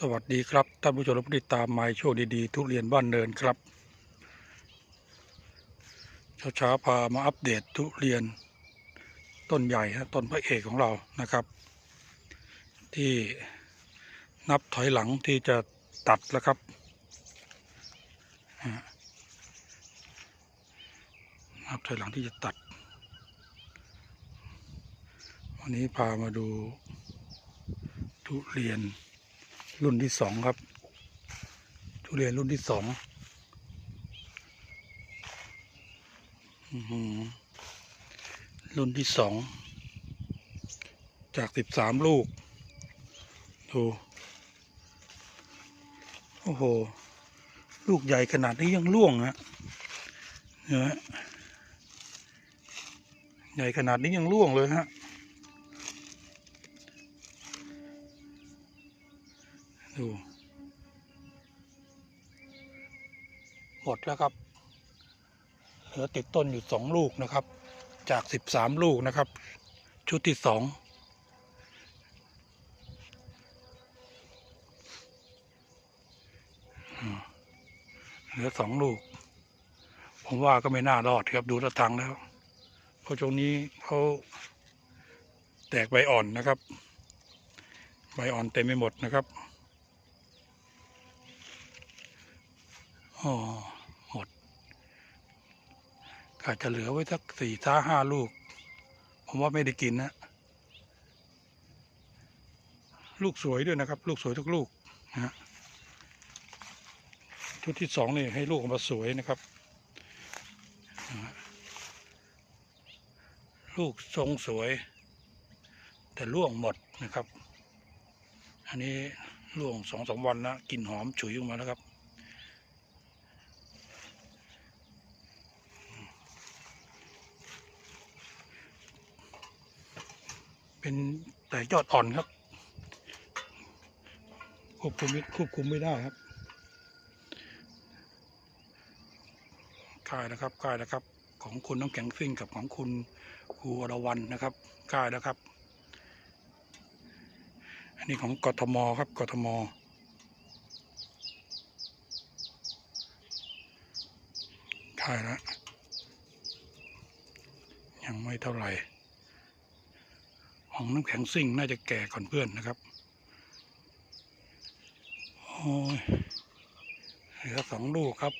สวัสดีครับท่านผู้ชมและผู้ติดตามไม้โชคดีๆ ทุเรียนบ้านเนินครับเช้าๆพามาอัปเดตทุเรียนต้นใหญ่ฮะต้นพระเอกของเรานะครับ ที่นับถอยหลังที่จะตัดแล้วครับฮะนับถอยหลังที่จะตัด วันนี้พามาดูทุเรียน รุ่นที่สองครับ ทุเรียนรุ่นที่สองรุ่นที่สอง จากสิบสามลูก ดู โอ้โห ลูกใหญ่ขนาดนี้ยังร่วงฮะเห็นไหมใหญ่ขนาดนี้ยังร่วงเลยฮะ ดู หมดแล้วครับ เหลือติดต้นอยู่สองลูกนะครับ จากสิบสามลูกนะครับ ชุดที่สองเหลือสองลูก ผมว่าก็ไม่น่ารอดครับดูท่าทางแล้ว เพราะช่วงนี้เขาแตกใบอ่อนนะครับ ใบอ่อนเต็มไปหมดนะครับ อ๋อหมดอาจจะเหลือไว้สักสี่ท้าห้าลูก ผมว่าไม่ได้กินนะ ลูกสวยด้วยนะครับ ลูกสวยทุกลูกนะฮะชุดที่สองนี่ให้ลูกออกมาสวยนะครับ ลูกทรงสวย แต่ร่วงหมดนะครับ อันนี้ร่วงสองสามวันแล้วกลิ่นหอมฉุยออกมาแล้วครับ เป็นแต่ยอดอ่อนครับ ควบคุมไม่ควบคุมไม่ได้ครับกายนะครับกายนะครับ ของคุณน้ำแข็งซิ่งกับของคุณครูอรวรรณนะครับกายแล้วครับ อันนี้ของกทมครับกทมกายแล้วยังไม่เท่าไหร่ ของน้ำแข็งซิ่งน่าจะแก่ก่อนเพื่อนนะครับโอ้ยเหลือสองลูกครับ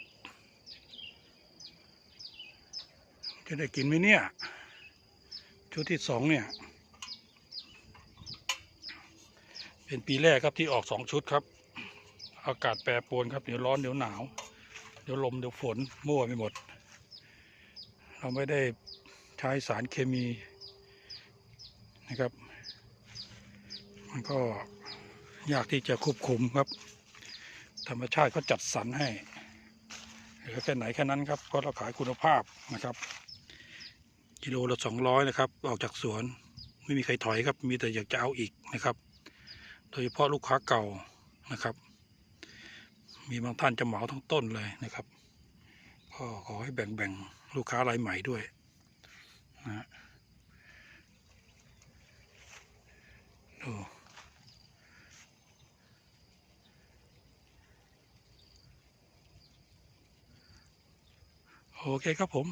จะได้กินไหมเนี่ย ชุดที่สองเนี่ย เป็นปีแรกครับที่ออกสองชุดครับ อากาศแปรปรวนครับ เดี๋ยวร้อนเดี๋ยวหนาว เดี๋ยวลมเดี๋ยวฝนมั่วไปหมด เราไม่ได้ใช้สารเคมี นะครับ มันก็ยากที่จะควบคุมครับ ธรรมชาติก็จัดสรรให้เหลือแค่ไหนแค่นั้นครับเพราะเราขายคุณภาพนะครับกิโลละสองร้อยนะครับ ออกจากสวนไม่มีใครถอยครับ มีแต่อยากจะเอาอีกนะครับ โดยเฉพาะลูกค้าเก่านะครับ มีบางท่านจะเหมาทั้งต้นเลยนะครับก็ขอให้แบ่งๆลูกค้ารายใหม่ด้วยนะฮะ ดูโอเคครับผม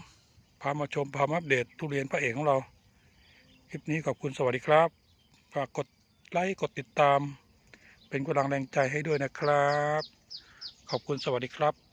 พามาชม พามาอัปเดตทุเรียนพระเอกของเรา คลิปนี้ขอบคุณสวัสดีครับ ฝากกดไลค์ กดติดตาม เป็นกำลังแรงใจให้ด้วยนะครับ ขอบคุณสวัสดีครับ